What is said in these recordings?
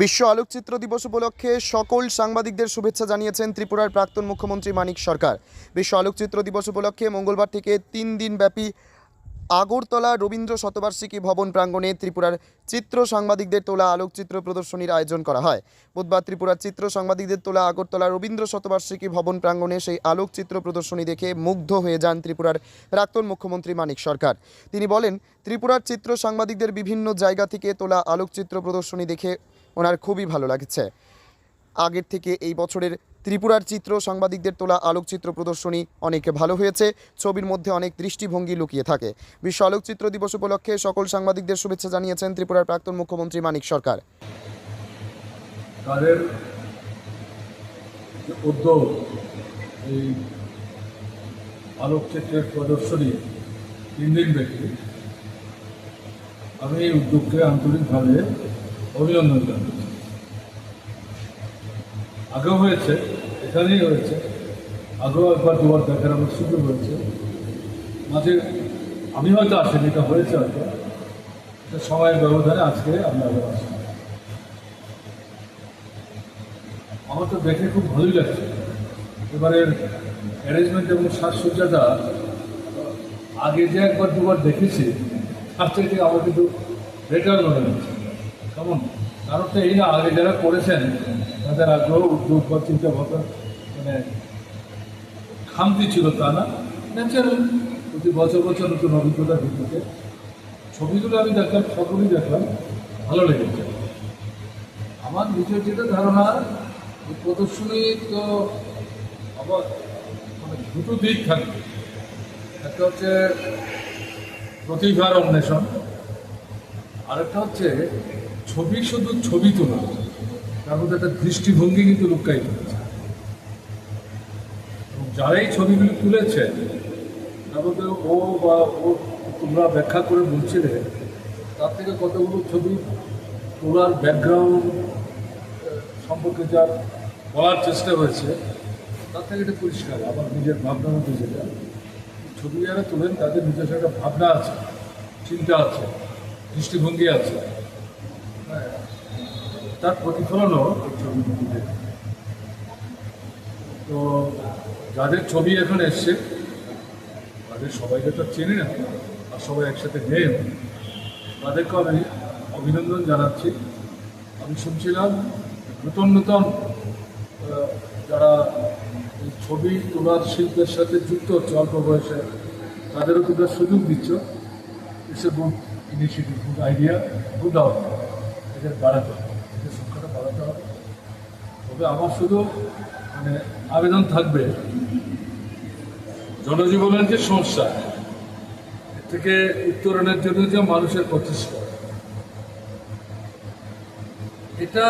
বিশ্ব আলোকচিত্র দিবস উপলক্ষে সকল সাংবাদিকদের শুভেচ্ছা জানিয়েছেন ত্রিপুরার প্রাক্তন মুখ্যমন্ত্রী মানিক সরকার। বিশ্ব আলোকচিত্র দিবস উপলক্ষে মঙ্গলবার থেকে তিন দিনব্যাপী আগরতলা রবীন্দ্র শতবার্ষিকী ভবন প্রাঙ্গণে ত্রিপুরার চিত্র সাংবাদিকদের তোলা আলোকচিত্র প্রদর্শনীর আয়োজন করা হয়। বুধবার ত্রিপুরার চিত্র সাংবাদিকদের তোলা আগরতলা রবীন্দ্র শতবার্ষিকী ভবন প্রাঙ্গণে সেই আলোকচিত্র প্রদর্শনী দেখে মুগ্ধ হয়ে যান ত্রিপুরার প্রাক্তন মুখ্যমন্ত্রী মানিক সরকার। তিনি বলেন, ত্রিপুরার চিত্র সাংবাদিকদের বিভিন্ন জায়গা থেকে তোলা আলোকচিত্র প্রদর্শনী দেখে ওনার খুবই ভালো লাগছে। আগের থেকে এই বছরের ত্রিপুরার চিত্র, সাংবাদিকদের তোলা আলোকচিত্র প্রদর্শনী অনেক ভালো হয়েছে, ছবির মধ্যে অনেক দৃষ্টিভঙ্গি লুকিয়ে থাকে। বিশ্ব আলোকচিত্র দিবস উপলক্ষে সকল সাংবাদিকদের শুভেচ্ছা জানিয়েছেন ত্রিপুরার প্রাক্তন মুখ্যমন্ত্রী মানিক সরকার। তাদের উদ্যোগ, এই আলোকচিত্রের প্রদর্শনী তিন দিন ব্যাপী, আমি এই উদ্যোগকে আন্তরিকভাবে অভিনন্দন। জানাচ্ছি আগেও হয়েছে, এখানেই হয়েছে আগেও একবার দুবার দেখার আমার সুযোগ হয়েছে। মাঝে আমি হয়তো আসিনি, এটা হয়েছে হয়তো। সময়ের ব্যবধানে আজকে আমরা আবার আসি। আমার তো দেখে খুব ভালোই লাগছে। এবারের অ্যারেঞ্জমেন্ট এবং সাজসজ্জাটা আগে যে একবার দুবার দেখেছি, তার থেকে আমার কিন্তু বেটার মনে হচ্ছে। কেমন? কারণটা এই না, আগে যারা করেছেন, তাদের আগ্রহ, উদ্যোগ বা চিন্তা মানে খামতি ছিল তা না। ন্যাচারাল প্রতি বছর বছর নতুন অভিজ্ঞতার ভিত্তিতে ছবিগুলো আমি দেখলাম সকলেই দেখলাম, ভালো লেগেছে। আমার নিজের যেটা ধারণা প্রদর্শনী তো আবার মানে দুটো দিক থাকবে একটা হচ্ছে প্রতিভার অন্বেষণ, আরেকটা হচ্ছে ছবি শুধু ছবি তোলা তার মধ্যে একটা দৃষ্টিভঙ্গি কিন্তু লুকায়িত আছে এবং যারাই ছবিগুলি তুলেছে তার মধ্যে ও বা ও তোমরা ব্যাখ্যা করে বলছিলে, তার থেকে কতগুলো ছবি তোলার ব্যাকগ্রাউন্ড সম্পর্কে যা বলার চেষ্টা হয়েছে, তার থেকে এটা পরিষ্কার, আমার নিজের ভাবনার মধ্যে যেটা। ছবি যারা তোলেন, তাদের নিজস্ব একটা ভাবনা আছে, চিন্তা আছে, দৃষ্টিভঙ্গি আছে। তার প্রতিফলনও এই তো যাদের ছবি এখন এসছে, তাদের সবাইকে তো চেনে না, আর সবাই একসাথে নেই তাদেরকে আমি অভিনন্দন জানাচ্ছি। আমি শুনছিলাম নতুন নতুন যারা ছবি তোলার শিল্পের সাথে যুক্ত হচ্ছে, অল্প বয়সে, তাদেরও তোমরা সুযোগ দিচ্ছ। It's a good initiative good idea good out এদের বাড়াতে তবে আমার শুধু মানে আবেদন থাকবে। জনজীবনের যে সমস্যা থেকে উত্তরণের জন্য যে মানুষের প্রচেষ্টা। এটা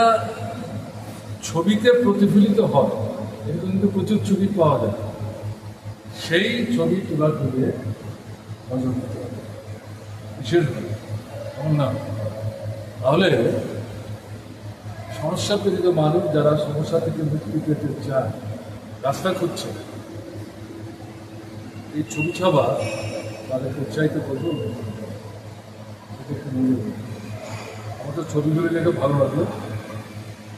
ছবিতে প্রতিফলিত হয়। এরকম কিন্তু প্রচুর ছবি পাওয়া যায়। সেই ছবি তোলা তুলে অর্জন এমন না তাহলে সমস্যা পীড়িত মানুষ যারা সমস্যা থেকে মুক্তি পেতে চায়, রাস্তা খুঁজছে। এই ছবি ছাবা তাদেরকে উৎসাহিত করব। আমার তো ছবিগুলো দেখে ভালো লাগল।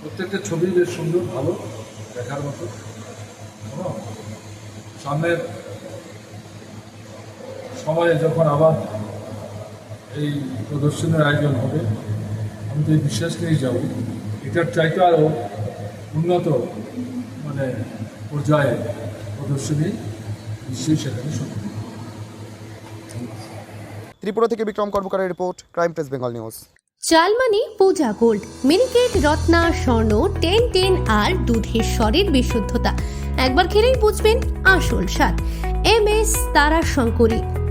প্রত্যেকটা ছবি বেশ সুন্দর, ভালো, দেখার মতো। সামনের সময়ে যখন আবার এই প্রদর্শনের আয়োজন হবে, আমি তো এই বিশ্বাস নিয়েই যাব। এটার চাইতে আরও উন্নত মানে পর্যায়ে প্রদর্শনী নিশ্চয়ই সেখানে শুরু ত্রিপুরা থেকে Bikram কর্মকারের report crime press Bengal news. চালমানি Puja gold Miniket Ratna Swarna ten ten আর দুধের স্বরের বিশুদ্ধতা। একবার খেলেই বুঝবেন আসল স্বাদ। এম এস তারা শঙ্করী